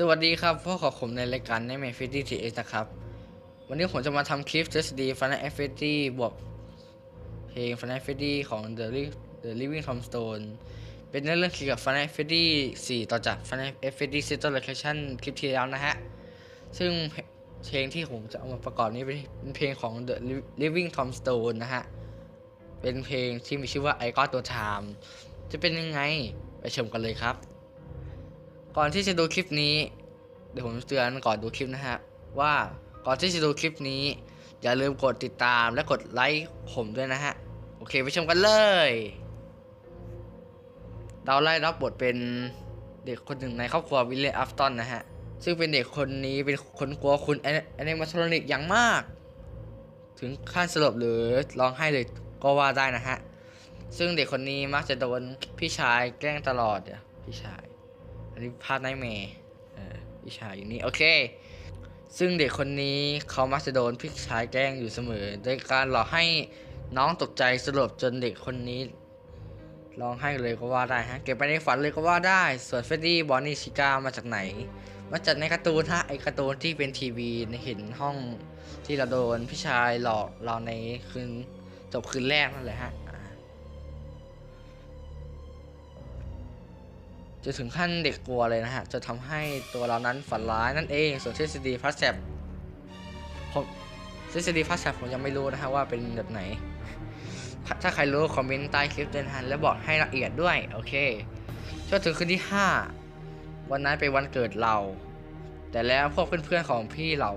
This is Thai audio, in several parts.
สวัสดีครับพวกขอผมในรายการในเมฟิตี้ทีเอนะครับ วันนี้ผมจะมาทำคลิป Just D Final Fantasy บวกเพลง Final Fantasy ของ The, Li- The Living Tombstone เป็นเรื่องเกี่ยวกับ Final Fantasy 4ต่อจาก Final Fantasy Settle Location คลิปที่แล้วนะฮะ ซึ่งเพลงที่ผมจะเอามาประกอบนี้เป็นเพลงของ The Living Tombstone นะฮะ เป็นเพลงที่มีชื่อว่า I Got No Time จะเป็นยังไงไปชมกันเลยครับ ก่อนที่จะดูคลิปนี้ เดี๋ยวผมเตือนก่อนดูคลิปนะฮะ ว่าก่อนที่จะดูคลิปนี้ อย่าลืมกดติดตามและกดไลค์ผมด้วยนะฮะ โอเคไปชมกันเลยเราไล่รับบทเป็นเด็กคนหนึ่งในครอบครัววิลเลอัฟตันนะฮะ ซึ่งเป็นเด็กคนนี้เป็นคนกลัวคุณแอนิมาทรอนิกอย่างมาก ถึงขั้นสลบหรือร้องไห้เลยก็ว่าได้นะฮะ ซึ่งเด็กคนนี้มักจะโดนพี่ชายแกล้งตลอดเดี๋ยพี่ชาย อันนี้ภาพนายเมย์ออพี่ชายอยู่นี่ โอเค ซึ่งเด็กคนนี้เขามักจะโดนพี่ชายแกล้งอยู่เสมอโดยการหลอกให้น้องตกใจสลบจนเด็กคนนี้ร้องไห้เลยก็ว่าได้ฮะ เก็บไปในฝันเลยก็ว่าได้ ส่วนเฟดดี้บอนนี่ชิก้ามาจากไหน มาจากในการ์ตูนฮะไอการ์ตูนที่เป็นทีวีในเห็นห้องที่เราโดนพี่ชายหลอกเราในคืนจบคืนแรกนั่นแหละฮะ จะถึงขั้นเด็กกลัวเลยนะฮะ จะทำให้ตัวเรานั้นฝันร้ายนั่นเอง ส่วนทฤษฎีพัสแซบผมทฤษฎีพัสแซบผมยังไม่รู้นะฮะว่าเป็นแบบไหน ถ้าใครรู้คอมเมนต์ใต้คลิปด้วยนะฮะและบอกให้ละเอียดด้วยโอเคจนถึงคืนที่ 5 วันนั้นเป็นวันเกิดเรา แต่แล้วพวกเพื่อนๆของพี่เรา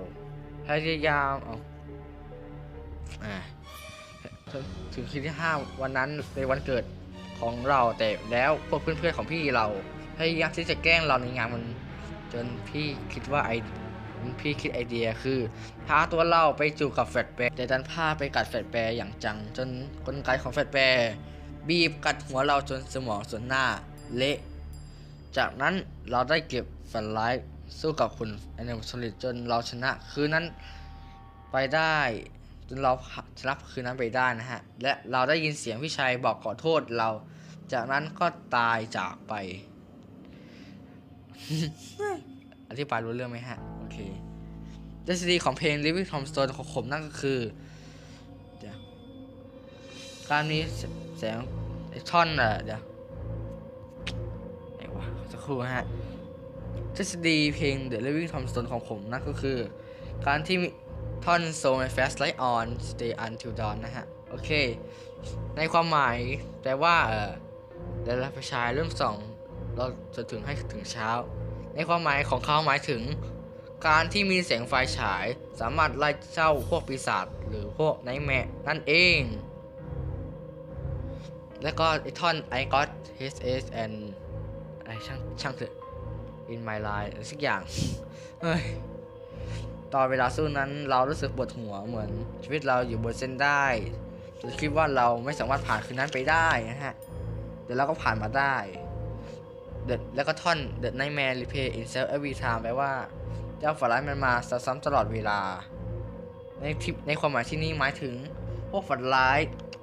พยายามเอาอ่าถึงคืนที่ 5 วันนั้นเป็นวันเกิดของเราแต่แล้วพวกเพื่อนๆของพี่เรา พยายามที่จะแกล้งเราในงานมัน จนพี่คิดว่าไอพี่คิดไอเดียคือพาตัวเราไปจูบกับแฟดแบร์แต่ดันพาไปกัดแฟดแบร์อย่างจัง จนกลไกของแฟดแบร์บีบกัดหัวเราจนสมองส่วนหน้าเละ จากนั้นเราได้เก็บฝันร้ายสู้กับคุณแอนิมอลิจนเราชนะคืนนั้นไปได้จนเราชนะคืนนั้นไปได้นะฮะ และเราได้ยินเสียงพี่ชัยบอกขอโทษเรา จากนั้นก็ตายจากไป อธิบายรู้เรื่องไหมฮะ โอเคดสดีของเพลง Living Tombstone ของผมนั่นก็คือการมีแสงไอช่อนอะเดี๋ยวไหนวะสักครู่ฮะทฤษฎีเพลง The Living Tombstone ของผมนั่นก็คือ การที่มีท่อน So my fast light on stay until dawn นะฮะ โอเค ในความหมายแปลว่าเออเดี๋ยวเราไปฉายเริ่มส่อง เราจะถึงให้ถึงเช้า ในความหมายของเขาหมายถึง การที่มีแสงไฟฉาย สามารถไล่เจ้าพวกปีศาจหรือพวกไนแมร์นั่นเอง แล้วก็ไอท่อน I got his s and ไอช่างช่างเถอะ in my life สักอย่างเฮ้ยตอนเวลาสู้นั้นเรารู้สึกปวดหัวเหมือน ชีวิตเราอยู่บนเส้นได้จนคิดว่าเราไม่สามารถผ่านคืนนั้นไปได้นะฮะเดี๋ยวเราก็ผ่านมาได้ The แล้วก็ท่อน The Nightmare Replay itself every time แปลว่าเจ้าฝันร้ายมันมาซ้ำตลอดเวลา ในที่ในความหมายที่นี่หมายถึง พวกฝันร้าย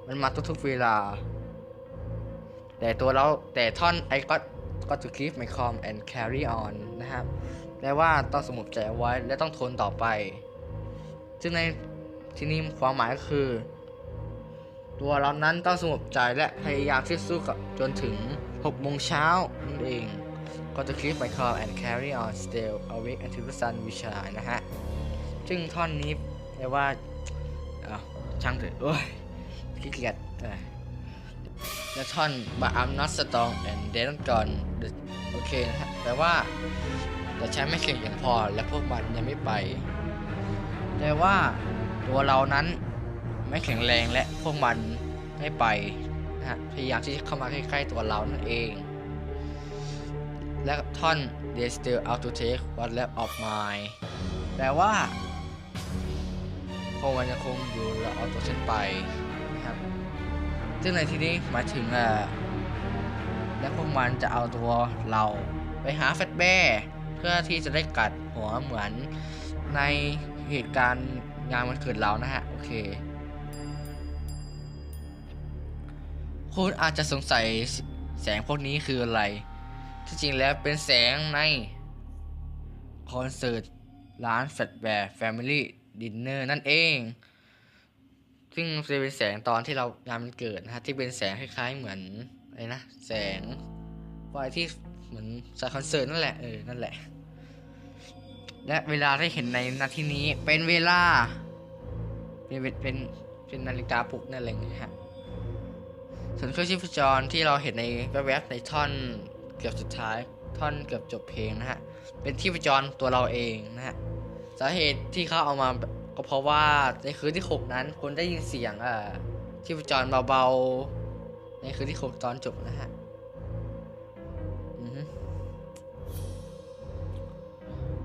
มันมาทุกๆเวลา แต่ตัวเราแต่ท่อน I got got to keep my calm and carry on นะครับแปลว่าต้องสงบใจไว้และต้องทนต่อไป ซึ่งในที่นี้ความหมายก็คือ ตัวเรานั้นต้องสงบใจและพยายามที่สู้กับจนถึง6โมงเช้า เอง ก็จะ keep my calm and carry on still awake until the sun will shine นะฮะ ซึ่งท่อนนี้แปลว่าอ้าวช่างเถอะโอ้ยขี้เกียจเอ้ยและท่อน but I'm not strong and they don't gone โอเคนะฮะแปลว่า แต่ฉันไม่เก่งอย่างพอและพวกมันยังไม่ไป แต่ว่าตัวเรานั้นไม่แข็งแรงและพวกมันไม่ไปนะฮะพยายามที่จะเข้ามาใกล้ๆตัวเรานั่นเอง และท่อน they still out to take what left of mine แปลว่าพวกมันยังคงอยู่และเอาตัวฉันไปนะครับ ซึ่งในที่นี้หมายถึงอะและพวกมันจะเอาตัวเราไปหาแฟตแบร์เพื่อที่จะได้กัดหัวเหมือนในเหตุการณ์งานวันเกิดเรานะฮะ โอเค คุณอาจจะสงสัยแสงพวกนี้คืออะไร ที่จริงแล้วเป็นแสงในคอนเสิร์ตร้านแฟลตแวร์แฟมิลี่ดินเนอร์นั่นเอง ซึ่งจะเป็นแสงตอนที่เรางานมันเกิดนะฮะที่เป็นแสงคล้ายๆเหมือนอะไรนะ แสงไฟที่เหมือนสายคอนเสิร์ตนั่นแหละเออนั่นแหละ และเวลาที่เห็นในนาทีนี้เป็นเวลา เป็นเป็นเป็นนาฬิกาปลุกนั่นอะไรองฮะส่วนเครื่องชีพจรที่เราเห็นในแวบๆในท่อน เกือบสุดท้าย ท่อนเกือบจบเพลงนะฮะ เป็นที่ประจรตัวเราเองนะฮะ สาเหตุที่เขาเอามาก็เพราะว่าในคืนที่ 6 นั้นคนได้ยินเสียงอ่าที่ประจรเบาๆ ในคืนที่ 6 ตอนจบนะฮะ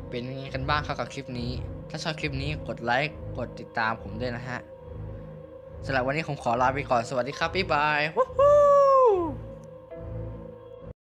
เป็นยังไงกันบ้างครับกับคลิปนี้ ถ้าชอบคลิปนี้กดไลค์ กดติดตามผมด้วยนะฮะสำหรับวันนี้ผมขอลาไปก่อน สวัสดีครับ บ๊ายบาย